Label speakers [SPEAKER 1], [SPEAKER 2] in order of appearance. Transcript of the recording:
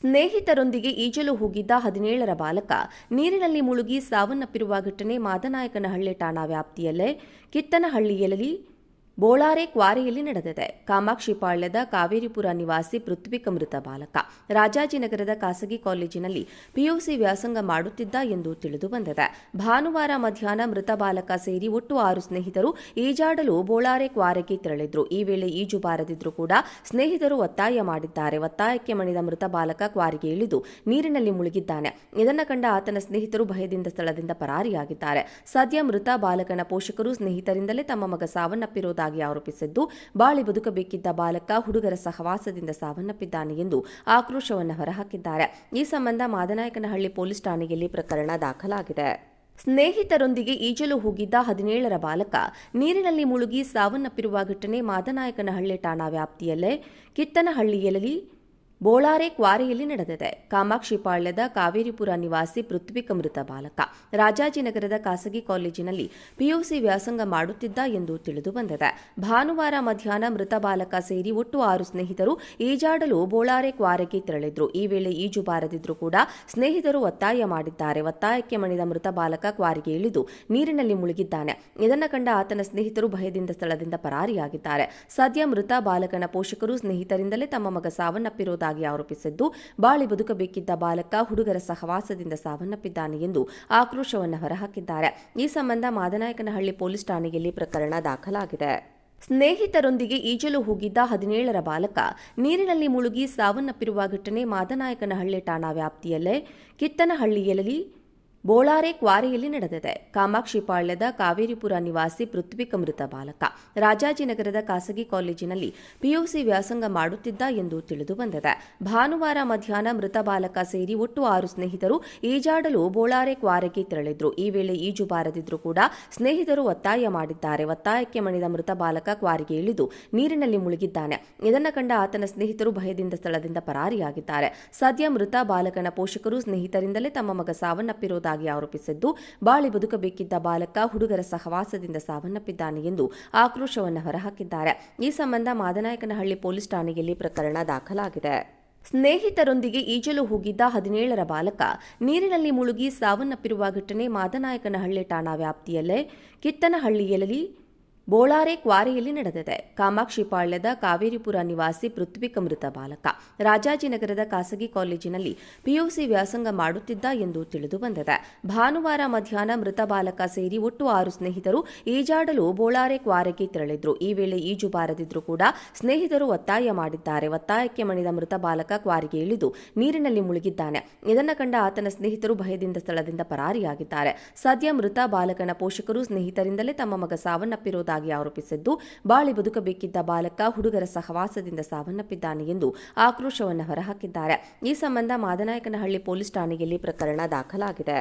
[SPEAKER 1] ಸ್ನೇಹಿತರೊಂದಿಗೆ ಈಜಲು ಹೋಗಿದ್ದ ಹದಿನೇಳರ ಬಾಲಕ ನೀರಿನಲ್ಲಿ ಮುಳುಗಿ ಸಾವನ್ನಪ್ಪಿರುವ ಘಟನೆ ಮಾದನಾಯಕನಹಳ್ಳಿ ಠಾಣಾ ವ್ಯಾಪ್ತಿಯಲ್ಲೇ ಕಿತ್ತನಹಳ್ಳಿಯಲ್ಲಿ ಬೋಳಾರೆ ಕ್ವಾರೆಯಲ್ಲಿ ನಡೆದಿದೆ. ಕಾಮಾಕ್ಷಿಪಾಳ್ಯದ ಕಾವೇರಿಪುರ ನಿವಾಸಿ ಪೃಥ್ವಿಕ್ ಮೃತ ಬಾಲಕ. ರಾಜಾಜಿನಗರದ ಖಾಸಗಿ ಕಾಲೇಜಿನಲ್ಲಿ ಪಿಯುಸಿ ವ್ಯಾಸಂಗ ಮಾಡುತ್ತಿದ್ದ ಎಂದು ತಿಳಿದು ಬಂದಿದೆ. ಭಾನುವಾರ ಮಧ್ಯಾಹ್ನ ಮೃತ ಬಾಲಕ ಸೇರಿ ಒಟ್ಟು ಆರು ಸ್ನೇಹಿತರು ಈಜಾಡಲು ಬೋಳಾರೆ ಕ್ವಾರೆಗೆ ತೆರಳಿದ್ರು. ಈ ವೇಳೆ ಈಜು ಬಾರದಿದ್ರು ಕೂಡ ಸ್ನೇಹಿತರು ಒತ್ತಾಯ ಮಾಡಿದ್ದಾರೆ. ಒತ್ತಾಯಕ್ಕೆ ಮಣಿದ ಮೃತ ಬಾಲಕ ಕ್ವಾರಿಗೆ ಇಳಿದು ನೀರಿನಲ್ಲಿ ಮುಳುಗಿದ್ದಾನೆ. ಇದನ್ನು ಕಂಡ ಆತನ ಸ್ನೇಹಿತರು ಭಯದಿಂದ ಸ್ಥಳದಿಂದ ಪರಾರಿಯಾಗಿದ್ದಾರೆ. ಸದ್ಯ ಮೃತ ಬಾಲಕನ ಪೋಷಕರು ಸ್ನೇಹಿತರಿಂದಲೇ ತಮ್ಮ ಮಗ ಸಾವನ್ನಪ್ಪಿರುವುದಾಗಿ ಆರೋಪಿಸಿದ್ದು, ಬಾಳಿ ಬದುಕಬೇಕಿದ್ದ ಬಾಲಕ ಹುಡುಗರ ಸಹವಾಸದಿಂದ ಸಾವನ್ನಪ್ಪಿದ್ದಾನೆ ಎಂದು ಆಕ್ರೋಶವನ್ನು ಹೊರಹಾಕಿದ್ದಾರೆ. ಈ ಸಂಬಂಧ ಮಾದನಾಯಕನಹಳ್ಳಿ ಪೊಲೀಸ್ ಠಾಣೆಯಲ್ಲಿ ಪ್ರಕರಣ ದಾಖಲಾಗಿದೆ. ಸ್ನೇಹಿತರೊಂದಿಗೆ ಈಜಲು ಹೋಗಿದ್ದ ಹದಿನೇಳರ ಬಾಲಕ ನೀರಿನಲ್ಲಿ ಮುಳುಗಿ ಸಾವನ್ನಪ್ಪಿರುವ ಘಟನೆ ಮಾದನಾಯಕನಹಳ್ಳಿ ಠಾಣಾ ವ್ಯಾಪ್ತಿಯಲ್ಲೇ ಕಿತ್ತನಹಳ್ಳಿಯಲ್ಲಿ ಬೋಳಾರೆ ಕ್ವಾರಿಯಲ್ಲಿ ನಡೆದಿದೆ. ಕಾಮಾಕ್ಷಿಪಾಳ್ಯದ ಕಾವೇರಿಪುರ ನಿವಾಸಿ ಪೃಥ್ವಿಕ ಮೃತ ಬಾಲಕ. ರಾಜಾಜಿನಗರದ ಖಾಸಗಿ ಕಾಲೇಜಿನಲ್ಲಿ ಪಿಯುಸಿ ವ್ಯಾಸಂಗ ಮಾಡುತ್ತಿದ್ದ ಎಂದು ತಿಳಿದು ಬಂದಿದೆ. ಭಾನುವಾರ ಮಧ್ಯಾಹ್ನ ಮೃತ ಬಾಲಕ ಸೇರಿ ಒಟ್ಟು ಆರು ಸ್ನೇಹಿತರು ಈಜಾಡಲು ಬೋಳಾರೆ ಕ್ವಾರೆಗೆ ತೆರಳಿದ್ರು. ಈ ವೇಳೆ ಈಜು ಬಾರದಿದ್ರು ಕೂಡ ಸ್ನೇಹಿತರು ಒತ್ತಾಯ ಮಾಡಿದ್ದಾರೆ. ಒತ್ತಾಯಕ್ಕೆ ಮಣಿದ ಮೃತ ಬಾಲಕ ಕ್ವಾರಿಗೆ ಇಳಿದು ನೀರಿನಲ್ಲಿ ಮುಳುಗಿದ್ದಾನೆ. ಇದನ್ನು ಕಂಡ ಆತನ ಸ್ನೇಹಿತರು ಭಯದಿಂದ ಸ್ಥಳದಿಂದ ಪರಾರಿಯಾಗಿದ್ದಾರೆ. ಸದ್ಯ ಮೃತ ಬಾಲಕನ ಪೋಷಕರು ಸ್ನೇಹಿತರಿಂದಲೇ ತಮ್ಮ ಮಗ ಸಾವನ್ನಪ್ಪಿರುವುದಾಗಿ ಆರೋಪಿಸಿದ್ದು, ಬಾಳಿ ಬದುಕಬೇಕಿದ್ದ ಬಾಲಕ ಹುಡುಗರ ಸಹವಾಸದಿಂದ ಸಾವನ್ನಪ್ಪಿದ್ದಾನೆ ಎಂದು ಆಕ್ರೋಶವನ್ನು ಹೊರಹಾಕಿದ್ದಾರೆ. ಈ ಸಂಬಂಧ ಮಾದನಾಯಕನಹಳ್ಳಿ ಪೊಲೀಸ್ ಠಾಣೆಯಲ್ಲಿ ಪ್ರಕರಣ ದಾಖಲಾಗಿದೆ. ಸ್ನೇಹಿತರೊಂದಿಗೆ ಈಜಲು ಹೋಗಿದ್ದ ಹದಿನೇಳರ ಬಾಲಕ ನೀರಿನಲ್ಲಿ ಮುಳುಗಿ ಸಾವನ್ನಪ್ಪಿರುವ ಘಟನೆ ಮಾದನಾಯಕನಹಳ್ಳಿ ಠಾಣಾ ವ್ಯಾಪ್ತಿಯಲ್ಲೇ ಕಿತ್ತನಹಳ್ಳಿಯಲ್ಲಿ ಬೋಳಾರೆ ಕ್ವಾರೆಯಲ್ಲಿ ನಡೆದಿದೆ. ಕಾಮಾಕ್ಷಿಪಾಳ್ಯದ ಕಾವೇರಿಪುರ ನಿವಾಸಿ ಪೃಥ್ವಿಕ್ ಮೃತ ಬಾಲಕ. ರಾಜಾಜಿನಗರದ ಖಾಸಗಿ ಕಾಲೇಜಿನಲ್ಲಿ ಪಿಯುಸಿ ವ್ಯಾಸಂಗ ಮಾಡುತ್ತಿದ್ದ ಎಂದು ತಿಳಿದು ಬಂದಿದೆ. ಭಾನುವಾರ ಮಧ್ಯಾಹ್ನ ಮೃತ ಬಾಲಕ ಸೇರಿ ಒಟ್ಟು ಆರು ಸ್ನೇಹಿತರು ಈಜಾಡಲು ಬೋಳಾರೆ ಕ್ವಾರೆಗೆ ತೆರಳಿದ್ರು. ಈ ವೇಳೆ ಈಜು ಬಾರದಿದ್ರೂ ಕೂಡ ಸ್ನೇಹಿತರು ಒತ್ತಾಯ ಮಾಡಿದ್ದಾರೆ. ಒತ್ತಾಯಕ್ಕೆ ಮಣಿದ ಮೃತ ಬಾಲಕ ಕ್ವಾರಿಗೆ ಇಳಿದು ನೀರಿನಲ್ಲಿ ಮುಳುಗಿದ್ದಾನೆ. ಇದನ್ನ ಕಂಡ ಆತನ ಸ್ನೇಹಿತರು ಭಯದಿಂದ ಸ್ಥಳದಿಂದ ಪರಾರಿಯಾಗಿದ್ದಾರೆ. ಸದ್ಯ ಮೃತ ಬಾಲಕನ ಪೋಷಕರು ಸ್ನೇಹಿತರಿಂದಲೇ ತಮ್ಮ ಮಗ ಸಾವನ್ನಪ್ಪಿರುವುದಾಗಿ ಆರೋಪಿಸಿದ್ದು, ಬಾಳಿ ಬದುಕಬೇಕಿದ್ದ ಬಾಲಕ ಹುಡುಗರ ಸಹವಾಸದಿಂದ ಸಾವನ್ನಪ್ಪಿದ್ದಾನೆ ಎಂದು ಆಕ್ರೋಶವನ್ನು ಹೊರಹಾಕಿದ್ದಾರೆ. ಈ ಸಂಬಂಧ ಮಾದನಾಯಕನಹಳ್ಳಿ ಪೊಲೀಸ್ ಠಾಣೆಯಲ್ಲಿ ಪ್ರಕರಣ ದಾಖಲಾಗಿದೆ. ಸ್ನೇಹಿತರೊಂದಿಗೆ ಈಜಲು ಹೋಗಿದ್ದ ಹದಿನೇಳರ ಬಾಲಕ ನೀರಿನಲ್ಲಿ ಮುಳುಗಿ ಸಾವನ್ನಪ್ಪಿರುವ ಘಟನೆ ಮಾದನಾಯಕನಹಳ್ಳಿ ಠಾಣಾ ವ್ಯಾಪ್ತಿಯಲ್ಲೇ ಕಿತ್ತನಹಳ್ಳಿಯಲ್ಲಿ ಬೋಳಾರೆ ಕ್ವಾರೆಯಲ್ಲಿ ನಡೆದಿದೆ. ಕಾಮಾಕ್ಷಿಪಾಳ್ಯದ ಕಾವೇರಿಪುರ ನಿವಾಸಿ ಪೃಥ್ವಿಕ ಮೃತ ಬಾಲಕ. ರಾಜಾಜಿನಗರದ ಖಾಸಗಿ ಕಾಲೇಜಿನಲ್ಲಿ ಪಿಯುಸಿ ವ್ಯಾಸಂಗ ಮಾಡುತ್ತಿದ್ದ ಎಂದು ತಿಳಿದು ಬಂದಿದೆ. ಭಾನುವಾರ ಮಧ್ಯಾಹ್ನ ಮೃತ ಬಾಲಕ ಸೇರಿ ಒಟ್ಟು ಆರು ಸ್ನೇಹಿತರು ಈಜಾಡಲು ಬೋಳಾರೆ ಕ್ವಾರೆಗೆ ತೆರಳಿದ್ರು. ಈ ವೇಳೆ ಈಜು ಬಾರದಿದ್ರು ಕೂಡ ಸ್ನೇಹಿತರು ಒತ್ತಾಯ ಮಾಡಿದ್ದಾರೆ. ಒತ್ತಾಯಕ್ಕೆ ಮಣಿದ ಮೃತ ಬಾಲಕ ಕ್ವಾರಿಗೆ ಇಳಿದು ನೀರಿನಲ್ಲಿ ಮುಳುಗಿದ್ದಾನೆ. ಇದನ್ನು ಕಂಡ ಆತನ ಸ್ನೇಹಿತರು ಭಯದಿಂದ ಸ್ಥಳದಿಂದ ಪರಾರಿಯಾಗಿದ್ದಾರೆ. ಸದ್ಯ ಮೃತ ಬಾಲಕನ ಪೋಷಕರು ಸ್ನೇಹಿತರಿಂದಲೇ ತಮ್ಮ ಮಗ ಸಾವನ್ನಪ್ಪಿರುವುದಾಗಿ ಆರೋಪಿಸಿದ್ದು, ಬಾಳಿ ಬದುಕಬೇಕಿದ್ದ ಬಾಲಕ ಹುಡುಗರ ಸಹವಾಸದಿಂದ ಸಾವನ್ನಪ್ಪಿದ್ದಾನೆ ಎಂದು ಆಕ್ರೋಶವನ್ನು ಹೊರಹಾಕಿದ್ದಾರೆ. ಈ ಸಂಬಂಧ ಮಾದನಾಯಕನಹಳ್ಳಿ ಪೊಲೀಸ್ ಠಾಣೆಯಲ್ಲಿ ಪ್ರಕರಣ ದಾಖಲಾಗಿದೆ.